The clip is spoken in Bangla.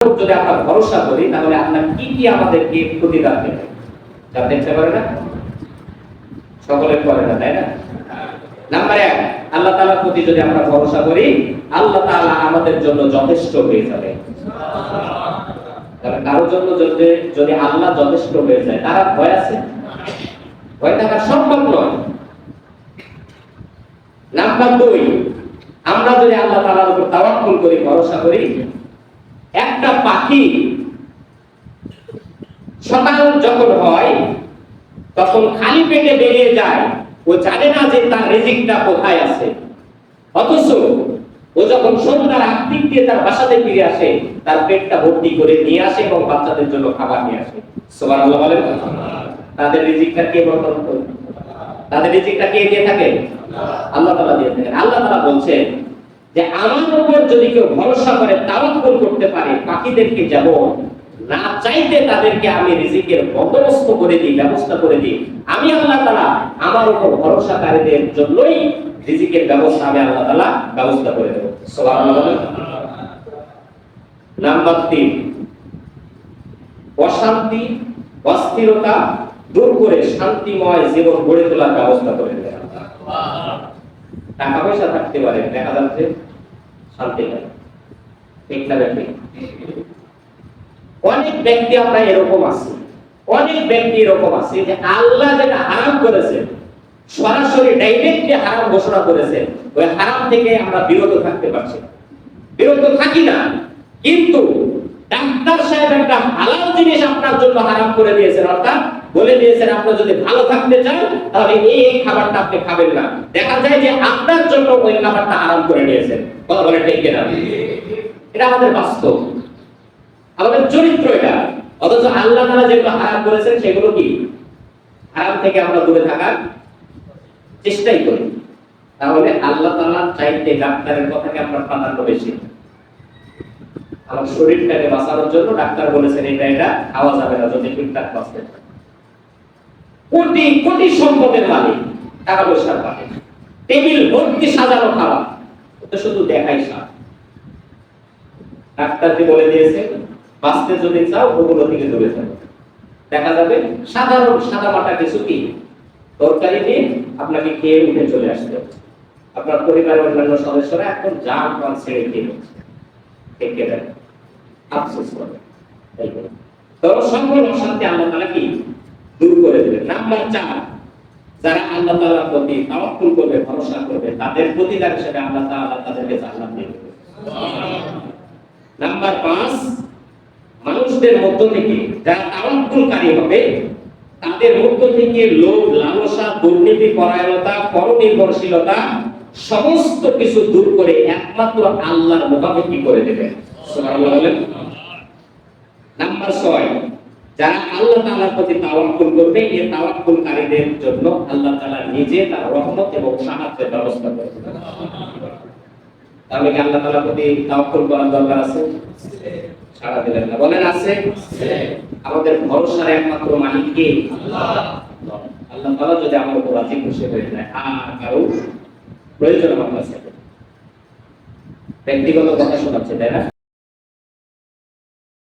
যদি আমরা ভরসা করি, তাহলে আল্লাহ কি কি আমাদেরকে প্রতিদান দেবে? জানতে ইচ্ছা করে না? সকলে করে না, তাই না? নাম্বার এক, আল্লাহ তাআলার প্রতি যদি আমরা ভরসা করি, আল্লাহ তাআলা আমাদের জন্য যথেষ্ট হয়ে যাবে। কারোর জন্য যদি যদি আল্লাহ যথেষ্ট হয়ে যায়, তারা ভয় আছে? ভয় থাকা সম্ভব নয়। নাম্বার দুই, আমরা যদি আল্লাহ তাআলার উপর তাওয়াক্কুল করি, ভরসা করি একটা পাখি সকাল যখন হয়, তখন খালি পেটে বেরিয়ে যায়। ও জানে না যে তার রিজিকটা কোথায় আছে। অথচ ও যখন সন্ধ্যার আগ দিক দিয়ে তার বাসাতে ফিরে আসে, তার পেটটা ভর্তি করে নিয়ে আসে এবং বাচ্চাদের জন্য খাবার নিয়ে আসে। সুবহানাল্লাহ বলেন তাদের রিজিকটা কে বর্তন করে? তাদের রিজিকটা কে দিয়ে থাকে? আল্লাহ তালা দিয়ে থাকেন। আল্লাহ তালা বলছেন যে আমার উপর যদি কেউ ভরসা করে তাওয়াক্কুল করতে পারে, পাখিদেরকে যেমন না চাইতে তাদেরকে আমি রিজিকের বন্দোবস্ত করে দিই, ব্যবস্থা করে দিই, আমি আল্লাহ তাআলা আমার উপর ভরসাকারীদের জন্যই রিজিকের ব্যবস্থা আমি আল্লাহ তাআলা ব্যবস্থা করে দেব। নাম্বার তিন, অশান্তি, অস্থিরতা দূর করে শান্তিময় জীবন গড়ে তোলার ব্যবস্থা করে দেয় টাকা পয়সা থাকতে পারে, দেখা যাচ্ছে শান্তি নাই ঠিক না অনেক ব্যক্তি আমরা এরকম আছি, অনেক ব্যক্তি এরকম আছে যে আল্লাহ যেটা হারাম করেছে, সরাসরি ডাইরেক্টলি হারাম ঘোষণা করেছে, ওই হারাম থেকে আমরা বিরত থাকতে পারছি। বিরত থাকি না, কিন্তু ডাক্তার সাহেব একটা হালাল জিনিস আপনার জন্য হারাম করে দিয়েছেন, অর্থাৎ বলে দিয়েছেন আপনি যদি ভালো থাকতে চান, তাহলে এই এই খাবারটা আপনি খাবেন না। দেখা যায় যে আপনার জন্য ওই খাবারটা হারাম করে নিয়েছেন। কথা বলে ঠিক কিনা? এটা আমাদের বাস্তব। আমাদের চরিত্র এটা। অথচ আল্লাহ তাআলা যেগুলো হারাম করেছেন, সেগুলো কি? হারাম থেকে আমরা দূরে থাকার চেষ্টাই করি। তাহলে আল্লাহ তাআলা চাইতে ডাক্তারের কথাকে আমরা প্রাধান্য বেশি। আমার শরীরটাকে বাঁচানোর জন্য ডাক্তার বলেছেন, এটা এটা খাওয়া যাবে না, যদি ঠিকঠাক বাঁচতে। কোটি কোটি সম্পদের মালিক। টাকা পয়সার মালিক। টেবিল ভর্তি সাজানো খাওয়া তো শুধু দেখাই সার। ডাক্তারকে বলে দিয়েছে, বাঁচতে যদি চাও, ওগুলো থেকে দূরে থাকো। দেখা যাবে, সাধারণ সাদা মাটা কিছু কি? তরকারি দিয়ে আপনাকে খেয়ে উঠে চলে আসতে। আপনার পরিবারের অন্যান্য সদস্যরা এখন জাম পান ছেড়ে খেয়ে নিচ্ছে থেকে দেয় আফসোস করে। তো সকল অশান্তি আল্লাহ তাআলা কি? দূর করে দেবেন নাম্বার চার যারা আল্লাহ তাআলার প্রতি তাওয়াক্কুল করবে, ভরসা করবে, তাদের প্রতিদান হিসেবে আল্লাহ তাআলা তাদেরকে জান্নাত দেবে। নাম্বার পাঁচ, মানুষদের মধ্য থেকে যারা তাওয়াক্কুলকারী হবে, তাদের মধ্য থেকে লোভ, লালসা, দুর্নীতি, পরায়ণতা, পরনির্ভরশীলতা সমস্ত কিছু দূর করে একমাত্র আল্লাহর মুখাপেক্ষি করে দেবে। সুবহানাল্লাহ নাম্বার ছয় যারা আল্লাহ তাআলার প্রতি তাওয়াক্কুল করবে, এই তাওয়াক্কুলকারীদের জন্য আল্লাহ তাআলা নিজে তার রহমত এবং সাহায্যের ব্যবস্থা করে দেবেন তাহলে কি আল্লাহ তাআলার প্রতি তাওয়াক্কুল করার দরকার আছে? সারা দিলেন না। বলেন, আছে? আমাদের ভরসার একমাত্র মালিক কে? আল্লাহ তাআলা যদি আমার উপর রাজি খুশি হয়ে যায়, আর কারও প্রয়োজন আমার কাছে। ব্যক্তিগত কথা শোনাচ্ছে, তাই না?